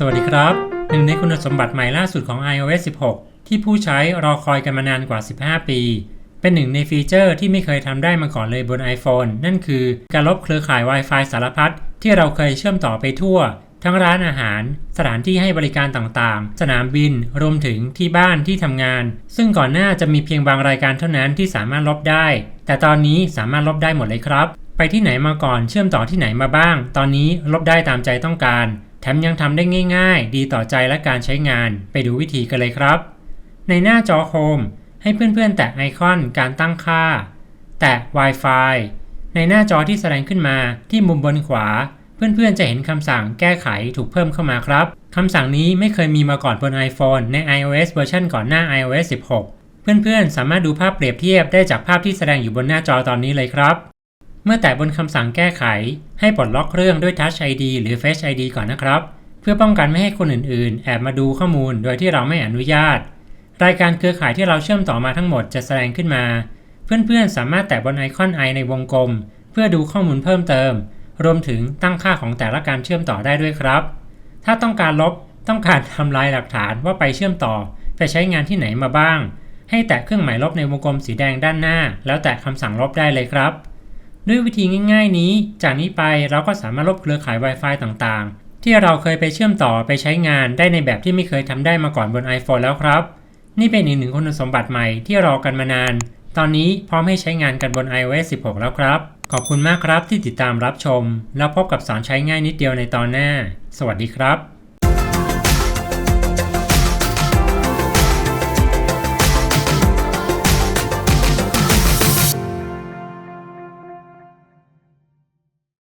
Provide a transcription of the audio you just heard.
สวัสดีครับ หนึ่งในคุณสมบัติใหม่ล่าสุดของ iOS 16 ที่ผู้ใช้รอคอยกันมานานกว่า 15 ปี เป็นหนึ่งในฟีเจอร์ที่ไม่เคยทำได้มาก่อนเลยบน iPhone นั่นคือการลบเครือข่าย Wi-Fi สารพัดที่เราเคยเชื่อมต่อไปทั่ว ทั้งร้านอาหาร สถานที่ให้บริการต่างๆ สนามบิน รวมถึงที่บ้านที่ทำงาน ซึ่งก่อนหน้าจะมีเพียงบางรายการเท่านั้นที่สามารถลบได้ แต่ตอนนี้สามารถลบได้หมดเลยครับ ไปที่ไหนมาก่อนเชื่อมต่อที่ไหนมาบ้าง ตอนนี้ลบได้ตามใจต้องการ มยังทำได้ง่ายๆ ดีต่อใจและการใช้งานไปดูวิธีกันเลยครับ ในหน้าจอโฮมให้เพื่อนๆ แตะไอคอนการตั้งค่า แตะ Wi-Fi ในหน้าจอที่แสดงขึ้นมาที่มุมบนขวา เพื่อนๆ จะเห็นคำสั่งแก้ไขถูกเพิ่มเข้ามาครับคำสั่งนี้ไม่เคยมีมาก่อนบน iPhone ใน iOS เวอร์ชันก่อนหน้า iOS 16 เพื่อนๆ สามารถดูภาพเปรียบเทียบได้จากภาพที่แสดงอยู่บนหน้าจอตอนนี้เลยครับ เมื่อแตะบนคำสั่งแก้ไข ให้ปลดล็อกเครื่องด้วย Touch ID หรือ Face ID ก่อนนะครับ เพื่อป้องกันไม่ให้คนอื่นๆ แอบมาดูข้อมูลโดยที่เราไม่อนุญาต รายการเครือข่ายที่เราเชื่อมต่อมาทั้งหมดจะแสดงขึ้นมา เพื่อนๆ สามารถแตะบนไอคอนไอในวงกลม เพื่อดูข้อมูลเพิ่มเติม รวมถึงตั้งค่าของแต่ละการเชื่อมต่อได้ด้วยครับ ถ้าต้องการลบต้องการทำลายหลักฐานว่าไปเชื่อมต่อไปใช้งานที่ไหนมาบ้าง ให้แตะเครื่องหมายลบในวงกลมสีแดงด้านหน้า แล้วแตะคำสั่งลบได้เลยครับ ด้วยวิธีง่าย ๆ นี้ จากนี้ไปเราก็สามารถลบเครือข่าย Wi-Fi ต่างๆ ที่เราเคยไปเชื่อมต่อไปใช้งานได้ในแบบที่ไม่เคยทำได้มาก่อนบน iPhone แล้วครับ นี่เป็นอีกหนึ่งคุณสมบัติใหม่ที่รอกันมานาน ตอนนี้พร้อมให้ใช้งานกันบน iOS 16 แล้วครับ ขอบคุณมากครับที่ติดตามรับชม แล้วพบกับสอนใช้ง่ายนิดเดียวในตอนหน้า สวัสดีครับ